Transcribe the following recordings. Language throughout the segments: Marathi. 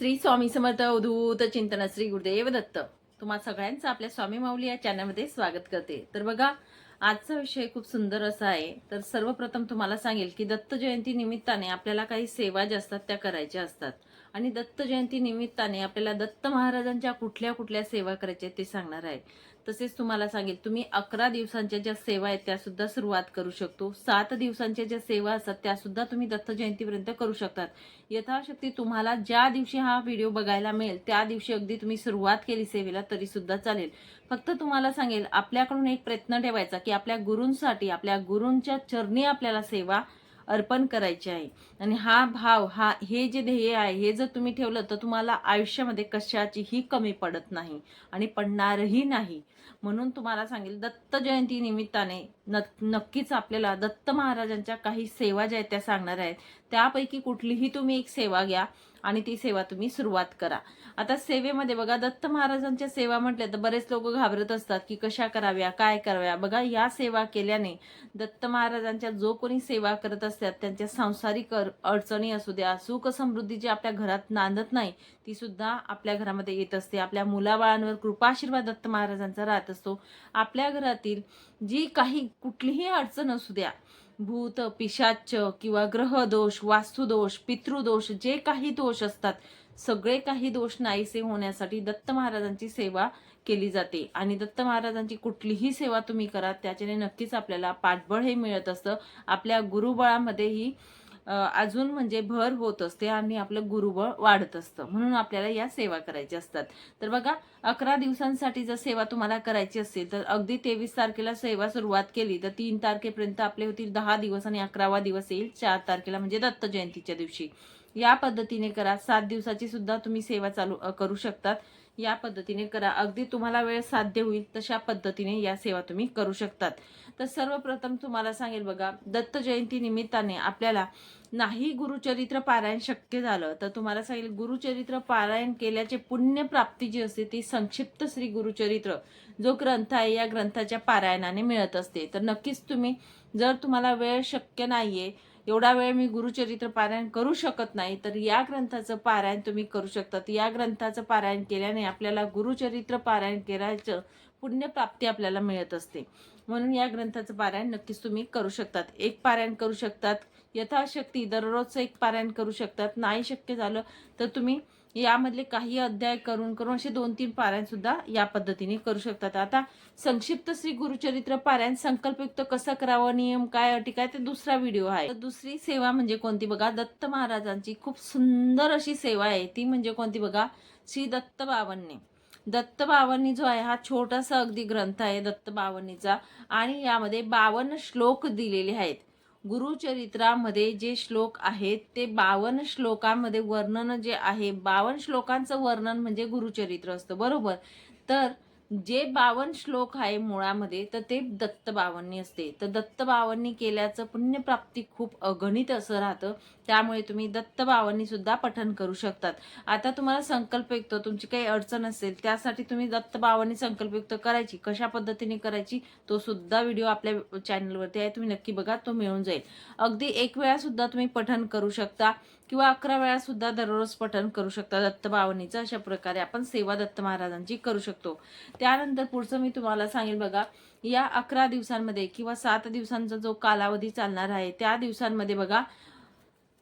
श्री स्वामी समर्थ अवधूत चिंतन श्री गुरुदेव दत्त. तुम्हा सगळ्यांचं आपल्या स्वामी माऊली या चॅनलमध्ये स्वागत करते. तर बघा आजचा विषय खूप सुंदर असा आहे. तर सर्वप्रथम तुम्हाला सांगेल की दत्त जयंती निमित्ताने आपल्याला काही सेवा ज्या असतात त्या करायच्या असतात. आणि दत्त जयंती निमित्ताने आपल्याला दत्त महाराजांच्या कुठल्या कुठल्या सेवा करायच्या आहेत ते सांगणार आहे. तसेच तुम्हाला सांगेल तुम्ही अकरा दिवसांच्या ज्या सेवा आहेत त्या सुद्धा सुरुवात करू शकतो. सात दिवसांच्या ज्या सेवा असतात त्या सुद्धा तुम्ही दत्त जयंतीपर्यंत करू शकतात. यथाशक्ती तुम्हाला ज्या दिवशी हा व्हिडिओ बघायला मिळेल त्या दिवशी अगदी तुम्ही सुरुवात केली सेवेला तरी सुद्धा चालेल. फक्त तुम्हाला सांगेल आपल्याकडून एक प्रयत्न ठेवायचा की आपल्या गुरूंसाठी आपल्या गुरूंच्या चरणी आपल्याला सेवा अर्पण करायची आहे. आणि हा भाव हा हे जे ध्येय आहे हे जर तुम्ही ठेवलं तर तुम्हाला आयुष्यामध्ये कशाचीही कमी पडत नाही आणि पडणारही नाही. म्हणून तुम्हाला सांगेल दत्त जयंती निमित्ताने न नक्कीच आपल्याला दत्त महाराजांच्या काही सेवा ज्या आहेत त्या सांगणार आहेत. त्यापैकी कुठलीही तुम्ही एक सेवा घ्या आणि ती सेवा तुम्ही सुरुवात करा. आता सेवेमध्ये बघा दत्त महाराजांच्या सेवा म्हटल्या तर बरेच लोक घाबरत असतात की कशा कराव्या काय कराव्या. बघा या सेवा केल्याने दत्त महाराजांच्या जो कोणी सेवा करत असतात त्यांच्या सांसारिक अडचणी असू द्या सुख समृद्धी जी आपल्या घरात नांदत नाही ती सुद्धा आपल्या घरामध्ये येत असते. आपल्या मुलाबाळांवर कृपाशीर्वाद दत्त महाराजांचा राहत असतो. आपल्या घरातील जी काही कुठलीही अडचण असू द्या भूत पिशाच किंवा ग्रहदोष वास्तुदोष पितृदोष जे काही दोष असतात सगळे काही दोष नाहीसे होण्यासाठी दत्त महाराजांची सेवा केली जाते. आणि दत्त महाराजांची कुठलीही सेवा तुम्ही करा त्याच्याने नक्कीच आपल्याला पाठबळ हे मिळत असतं. आपल्या गुरुबळामध्येही ही अजून म्हणजे भर होत असते आणि आपलं गुरुबळ वाढत असतं. म्हणून आपल्याला या सेवा करायच्या असतात. तर बघा अकरा दिवसांसाठी जर सेवा तुम्हाला करायची असेल तर अगदी तेवीस तारखेला सेवा सुरुवात केली तर तीन तारखेपर्यंत आपले होतील दहा दिवस आणि अकरावा दिवस येईल चार तारखेला म्हणजे दत्त जयंतीच्या दिवशी. या पद्धतीने करा. सात दिवसाची सुद्धा तुम्ही सेवा चालू करू शकतात. या पद्धतीने करा. अगदी तुम्हाला वेळ साध्य होईल तशा पद्धतीने या सेवा तुम्ही करू शकतात. तर सर्वप्रथम तुम्हाला सांगेल बघा दत्त जयंती निमित्ताने आपल्याला नाही गुरुचरित्र पारायण शक्य झालं तर तुम्हाला सांगेल गुरुचरित्र पारायण केल्याचे पुण्य प्राप्ती जी असते ती संक्षिप्त श्री गुरुचरित्र जो ग्रंथ आहे या ग्रंथाच्या पारायणाने मिळत असते. तर नक्कीच तुम्ही जर तुम्हाला वेळ शक्य नाहीये एवढा वेळ मी गुरुचरित्र पारायण करू शकत नाही तर या ग्रंथाचं पारायण तुम्ही करू शकतात या ग्रंथाचं पारायण केल्याने आपल्याला गुरुचरित्र पारायण करायचं पुण्यप्राप्ती आपल्याला मिळत असते. म्हणून या ग्रंथाचं पारायण नक्कीच तुम्ही करू शकतात. एक पारायण करू शकतात. यथाशक्ती दररोजचं एक पारायण करू शकतात. नाही शक्य झालं तर तुम्ही यामधले काही अध्याय करून करून असे दोन तीन पारायण सुद्धा या पद्धतीने करू शकतात. आता संक्षिप्त श्री गुरुचरित्र पारायण संकल्पयुक्त कसं करावं नियम काय अटी काय ते दुसरा व्हिडिओ आहे. दुसरी सेवा म्हणजे कोणती बघा? दत्त महाराजांची खूप सुंदर अशी सेवा आहे. ती म्हणजे कोणती बघा? श्री दत्त बावन्ने. दत्त बावन्नी जो आहे हा छोटासा अगदी ग्रंथ आहे दत्त बावन्नीचा. आणि यामध्ये बावन्न श्लोक दिलेले आहेत. गुरुचरित्रामध्ये जे श्लोक आहेत ते बावन्न श्लोकांमध्ये वर्णन जे आहे बावन्न श्लोकांचं वर्णन म्हणजे गुरुचरित्र असतं बरोबर? तर जे बावन्न श्लोक आहे मुळामध्ये तर ते दत्त बावन्नी असते. तर दत्त बावन्नी केल्याचं पुण्यप्राप्ती खूप अगणित असं राहतं. त्यामुळे तुम्ही दत्त बावन्नी सुद्धा पठन करू शकतात. आता तुम्हाला संकल्पयुक्त तुमची काही अडचण असेल त्यासाठी तुम्ही दत्त बावन्नी संकल्पयुक्त करायची कशा पद्धतीने करायची तो सुद्धा व्हिडिओ आपल्या चॅनलवरती आहे तुम्ही नक्की बघा तो मिळून जाईल. अगदी एक वेळा सुद्धा तुम्ही पठन करू शकता. किंवा अकरा वेळा सुद्धा दररोज पठन करू शकता दत्त अशा प्रकारे आपण सेवा दत्त महाराजांची करू शकतो. त्यानंतर पुढचं मी तुम्हाला सांगेल बघा या अकरा दिवसांमध्ये किंवा सात दिवसांचा जो कालावधी चालणार आहे त्या दिवसांमध्ये बघा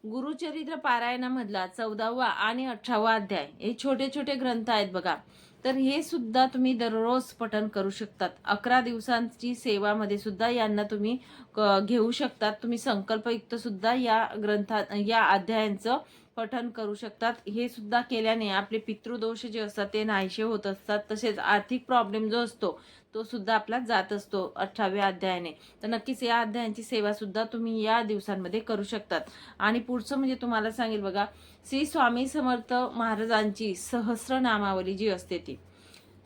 गुरुचरित्र पारायणामधला चौदावा आणि अठरावा अध्याय हे छोटे छोटे ग्रंथ आहेत बघा. तर हे सुद्धा तुम्ही दररोज पठन करू शकतात. अकरा दिवसांची सेवामध्ये सुद्धा यांना तुम्ही क- घेऊ शकतात. तुम्ही संकल्पयुक्त सुद्धा या ग्रंथा या अध्यायांचं पठन करू शकतात. हे सुद्धा केल्याने आपले पितृदोष जे असतात ते नाहीसे होत असतात. तसेच आर्थिक प्रॉब्लेम जो असतो तो सुद्धा आपला जात असतो अठराव्या अध्यायाने. तर नक्कीच या अध्यायांची सेवा सुद्धा तुम्ही या दिवसांमध्ये करू शकतात. आणि पुढचं म्हणजे तुम्हाला सांगेल बघा श्री स्वामी समर्थ महाराजांची सहस्रनामावली जी असते ती.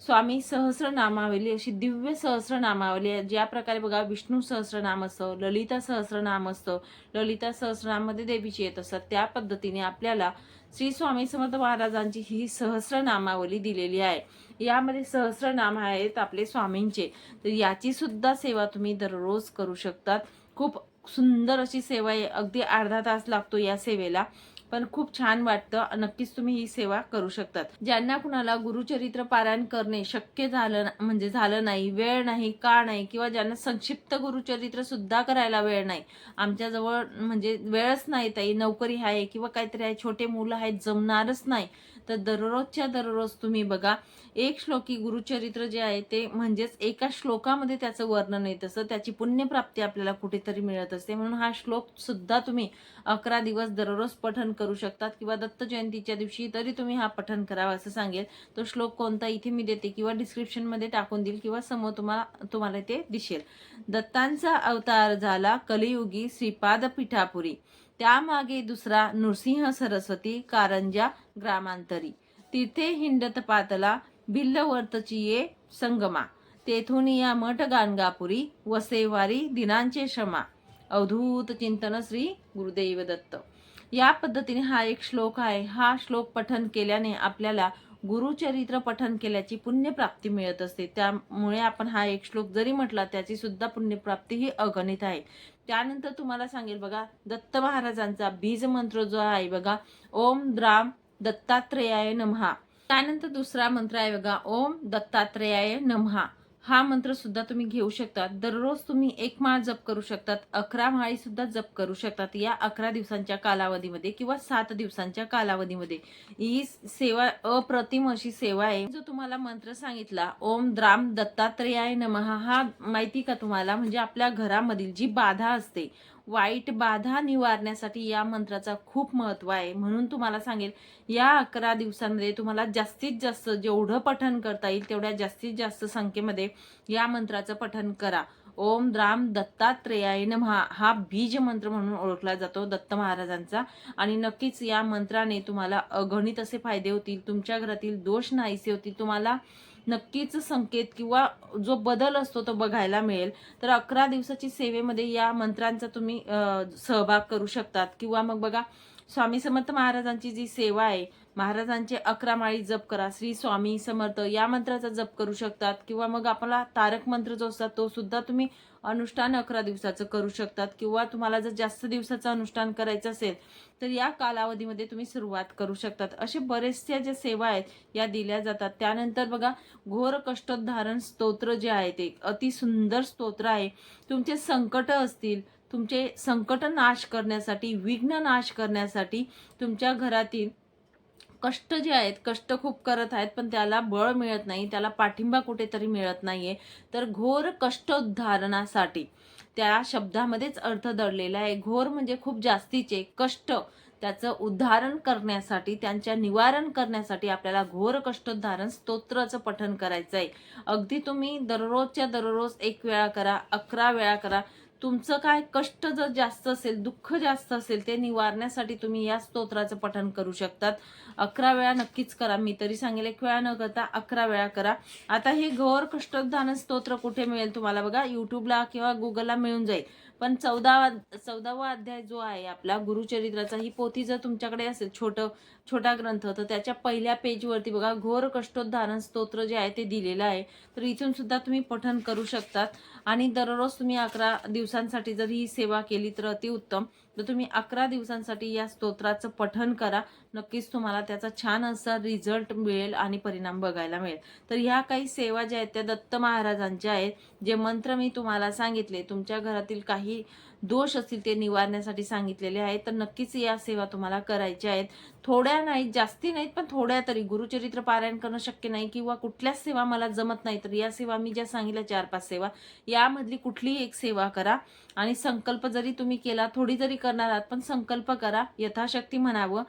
स्वामी सहस्रनामावली अशी दिव्य सहस्रनामावली आहे. ज्या प्रकारे बघा विष्णू सहस्रनाम असतं ललिता सहस्रनाम असतं ललिता सहस्रनाममध्ये देवीची येत असतात. त्या पद्धतीने आपल्याला श्री स्वामी समर्थ महाराजांची ही सहस्रनामावली दिलेली आहे. यामध्ये सहस्रनाम आहेत आपले स्वामींचे. तर याची सुद्धा सेवा तुम्ही दररोज करू शकतात. खूप सुंदर अशी सेवा आहे. अगदी अर्धा तास लागतो या सेवेला. पण खूप छान वाटतं. नक्कीच तुम्ही ही सेवा करू शकतात. ज्यांना कुणाला गुरुचरित्र पारायण करणे शक्य झालं म्हणजे झालं नाही वेळ नाही का नाही किंवा ज्यांना संक्षिप्त गुरुचरित्र सुद्धा करायला वेळ नाही. आमच्याजवळ म्हणजे वेळच नाही ताई. नोकरी आहे किंवा काहीतरी आहे छोटे मुलं आहेत जमणारच नाही. तर दररोजच्या दररोज तुम्ही बघा एक श्लोकी गुरुचरित्र जे आहे ते म्हणजेच एका श्लोकामध्ये त्याचं वर्णन येत असतं त्याची पुण्यप्राप्ती आपल्याला कुठेतरी मिळत असते. म्हणून हा श्लोक सुद्धा तुम्ही अकरा दिवस दररोज पठन करू शकतात किंवा दत्त जयंतीच्या दिवशी तरी तुम्ही हा पठन करावा असं सांगेल. तो श्लोक कोणता इथे मी देते किंवा डिस्क्रिप्शनमध्ये टाकून देईल किंवा समोर तुम्हाला तुम्हाला ते दिसेल. दत्तांचा अवतार झाला कलियुगी श्रीपाद पिठापुरी त्यामागे दुसरा नृसिंह सरस्वती कारंजा ग्रामांतरी. तिथे हिंडत पातला भिल्लवर्तची ये संगमा. तेथून या मठ गाणगापुरी वसेवारी दिनांचे क्षमा. अवधूत चिंतन श्री गुरुदेव दत्त या पद्धतीने हा एक श्लोक आहे. हा श्लोक पठन केल्याने आपल्याला गुरुचरित्र पठन केल्याची पुण्यप्राप्ती मिळत असते. त्यामुळे आपण हा एक श्लोक जरी म्हटला त्याची सुद्धा पुण्यप्राप्ती ही अगणित आहे. त्यानंतर तुम्हाला सांगेल बघा दत्त महाराजांचा बीज मंत्र जो आहे बघा ओम द्राम दत्तात्रेयाय नमहा. त्यानंतर दुसरा मंत्र आहे बघा ओम दत्तात्रेयाय नमहा. हा मंत्र सुद्धा तुम्ही घेऊ शकता दररोज तुम्ही एक माळ जप करू शकतात. अकरा माळी सुद्धा जप करू शकतात या अकरा दिवसांच्या कालावधीमध्ये किंवा सात दिवसांच्या कालावधीमध्ये. ही सेवा अप्रतिम अशी सेवा आहे. जो तुम्हाला मंत्र सांगितला ओम द्राम दत्तात्रेयाय नमहा हा माहिती का तुम्हाला? म्हणजे आपल्या घरामधील जी बाधा असते वाईट बाधा निवारण्यासाठी या मंत्राचा खूप महत्त्व आहे. म्हणून तुम्हाला सांगेल या अकरा दिवसांमध्ये तुम्हाला जास्तीत जास्त जेवढं पठन करता येईल तेवढ्या जास्तीत जास्त संख्येमध्ये या मंत्राचं पठन करा. ओम राम दत्तात्रेयाय नमहा. हा बीज मंत्र म्हणून ओळखला जातो दत्त महाराजांचा. आणि नक्कीच या मंत्राने तुम्हाला अगणित असे फायदे होतील. तुमच्या घरातील दोष नाहीसे होतील. तुम्हाला नक्कीच संकेत किंवा जो बदल असतो तो बघायला मिळेल. तर अकरा दिवसाची सेवेमध्ये या मंत्रांचा तुम्ही सहभाग करू शकतात. किंवा मग बघा स्वामी समर्थ महाराजांची जी सेवा आहे महाराजांचे अकरा माळी जप करा श्री स्वामी समर्थ या मंत्राचा जप करू शकतात. किंवा मग आपला तारक मंत्र जो असतात तो सुद्धा तुम्ही अनुष्ठान अकरा दिवसाचं करू शकतात किंवा तुम्हाला जर जास्त दिवसाचं अनुष्ठान करायचं असेल तर या कालावधीमध्ये तुम्ही सुरुवात करू शकतात. असे बरेचशा ज्या सेवा आहेत या दिल्या जातात. त्यानंतर बघा घोर कष्टोद्धारण स्तोत्र जे आहे ते अति सुंदर स्तोत्र आहे. तुमचे संकट असतील तुमचे संकट नाश करण्यासाठी विघ्न नाश करण्यासाठी तुमच्या घरातील कष्ट जे आहेत कष्ट खूप करत आहेत पण त्याला बळ मिळत नाही त्याला पाठिंबा कुठेतरी मिळत नाही आहे तर घोर कष्टोद्धारणासाठी त्या शब्दामध्येच अर्थ दडलेला आहे. घोर म्हणजे खूप जास्तीचे कष्ट. त्याचं उद्धारण करण्यासाठी त्यांच्या निवारण करण्यासाठी आपल्याला घोर कष्टोद्धारण स्तोत्राचं पठन करायचं आहे अगदी तुम्ही दररोजच्या दररोज एक वेळा करा अकरा वेळा करा तुमचं काय कष्ट जर जास्त असेल दुःख जास्त असेल ते निवारण्यासाठी तुम्ही या स्तोत्राचं पठन करू शकतात. अकरा वेळा नक्कीच करा. मी तरी सांगेल एक वेळा न करता अकरा वेळा करा. आता हे गौर कष्टोद्धान स्तोत्र कुठे मिळेल तुम्हाला बघा? युट्यूबला किंवा गुगलला मिळून जाईल. पण चौदावा चौदावा अध्याय जो आहे आपला गुरुचरित्राचा ही पोथी जर तुमच्याकडे असेल छोटं छोटा ग्रंथ तर त्याच्या पहिल्या पेजवरती बघा घोर कष्टोद्धारण स्तोत्र जे आहे ते दिलेलं आहे. तर इथून सुद्धा तुम्ही पठन करू शकतात. आणि दररोज तुम्ही अकरा दिवसांसाठी जर ही सेवा केली तर अतिउत्तम. तर तुम्ही अकरा दिवसांसाठी या स्तोत्राचं पठन करा. नक्कीच तुम्हाला त्याचा छान असा रिझल्ट मिळेल आणि परिणाम बघायला मिळेल. तर ह्या काही सेवा ज्या आहेत त्या दत्त महाराजांच्या आहेत जे मंत्र मी तुम्हाला सांगितले तुमच्या घरातील काही दोष असतील ते निवारण्यासाठी सांगितलेले आहेत तर नक्कीच या सेवा तुम्हाला करायच्या आहेत. थोड्या नाहीत जास्ती नाहीत पण थोड्या तरी. गुरुचरित्र पारायण करणं शक्य नाही किंवा कुठल्याच सेवा मला जमत नाही तर या सेवा मी ज्या सांगितल्या चार पाच सेवा यामधली कुठलीही एक सेवा करा. आणि संकल्प जरी तुम्ही केला थोडी जरी करणार आहात पण संकल्प करा. यथाशक्ती म्हणावं.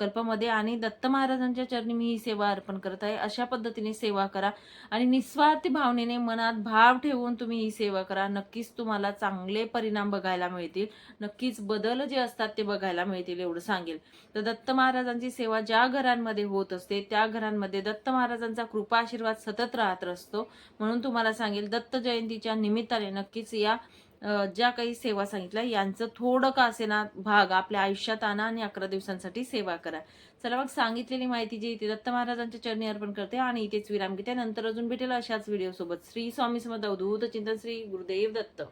संकल्पामध्ये आणि दत्त महाराजांच्या चरणी मी ही सेवा अर्पण करत आहे. अशा पद्धतीने सेवा करा आणि निस्वार्थी भावनेने मनात भाव ठेवून तुम्ही ही सेवा करा. नक्कीच तुम्हाला चांगले परिणाम बघायला मिळतील. नक्कीच बदल जे असतात ते बघायला मिळतील एवढं सांगेल. तर दत्त महाराजांची सेवा ज्या घरांमध्ये होत असते त्या घरांमध्ये दत्त महाराजांचा कृपा आशीर्वाद सतत राहत असतो. म्हणून तुम्हाला सांगेल दत्त जयंतीच्या निमित्ताने नक्कीच या ज्या काही सेवा सांगितल्या यांचं थोडं का असे ना भाग आपल्या आयुष्यात आणा आणि अकरा दिवसांसाठी सेवा करा. चला मग सांगितलेली माहिती जी इथे दत्त महाराजांच्या चरणी अर्पण करते आणि इथेच विराम घेते. नंतर अजून भेटेल अशाच व्हिडिओ सोबत. श्री स्वामी समर्थ अवधूत चिंतन श्री गुरुदेव दत्त.